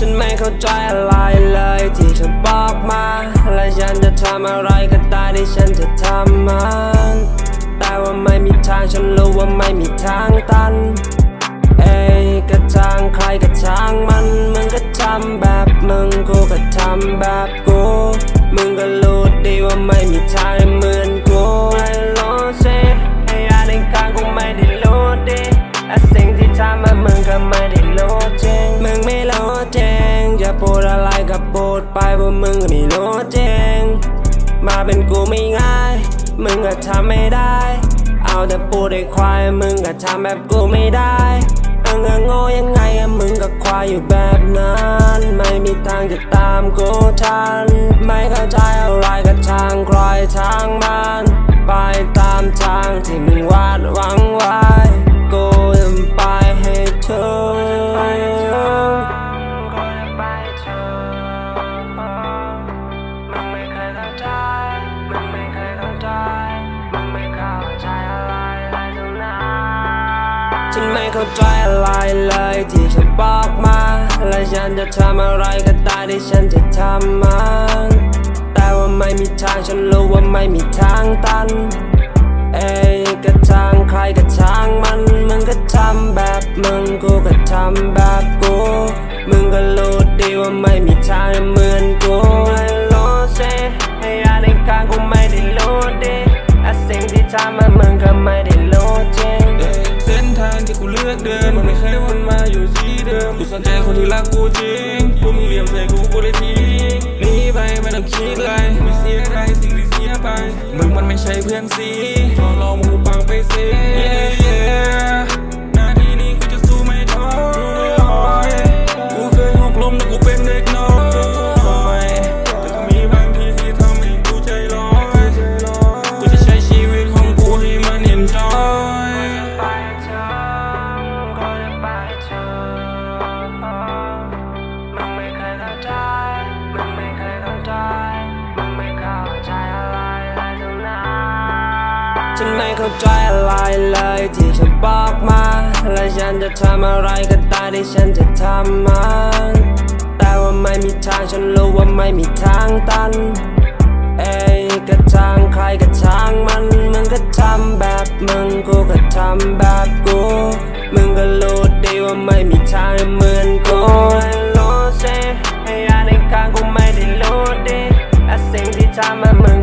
ฉันไม่เข้าใจอะไรเลยที่เธอบอกมา และฉันจะทำอะไรก็ได้ที่ฉันจะทำมันแต่ว่าไม่มีทางฉันรู้ว่าไม่มีทางตัน เอ้ยก็ทางใครก็ทางมัน มึงก็ทำแบบมึงกูก็ทำแบบกู มึงก็รู้ดีว่าไม่มีทาง มึงก็ไม่รู้จริง มาเป็นกูไม่ง่าย มึงก็ทำไม่ได้ เอาแต่พูดไอ้ควาย มึงก็ทำแบบกูไม่ได้มึงก็โง่ยังไงอะมึงก็ควายอยู่แบบนั้น ไม่มีทางจะตามกูทัน ไม่เข้าใจอะไรก็ทางใครทางมัน ไปตามทางที่มึงวาดวังไว้ ฉันไม่เข้าใจอะไรเลยที่เธอบอกมา และฉันจะทำอะไรก็ได้ที่ฉันจะทำมันแต่ว่าไม่มีทางฉันรู้ว่าไม่มีทางตัน เอ้ยก็ทางใครก็ทางมัน มึงก็ทำแบบมึงกูก็ทำแบบกู มึงก็รู้ดีว่าไม่มีทางเหมือนกูไม่รู้สิไอ้ยาในกลางกูไม่ได้รู้ดีและสิ่งที่ทำมามึงก็ไม่ได้รู้ เลือกเดินมันไม่เคยวนมาอยู่ที่เดิมกูสนใจคนที่รักกูจริงกูมีเหลี่ยมใส่กูกูเลยทิ้งหนีไปไม่ต้องคิดเลยไม่เสียดายสิ่งที่เสียไปมึงมันไม่ใช่เพื่อนซีขอลองมึงปังไปสิ yeah, yeah เข้าใจอะไรเลยที่เธอบอกมา และฉันจะทำอะไรก็ได้ที่ฉันจะทำมัน แต่ว่าไม่มีทางฉันรู้ว่าไม่มีทางตัน เอ้ยก็ทางใครก็ทางมัน มึงก็ทำแบบมึงกูก็ทำแบบกู มึงก็รู้ดีว่าไม่มีทางเหมือนกูรู้สิไอ้ยาในกลางกูไม่ได้รู้ดีและสิ่งที่ทำมา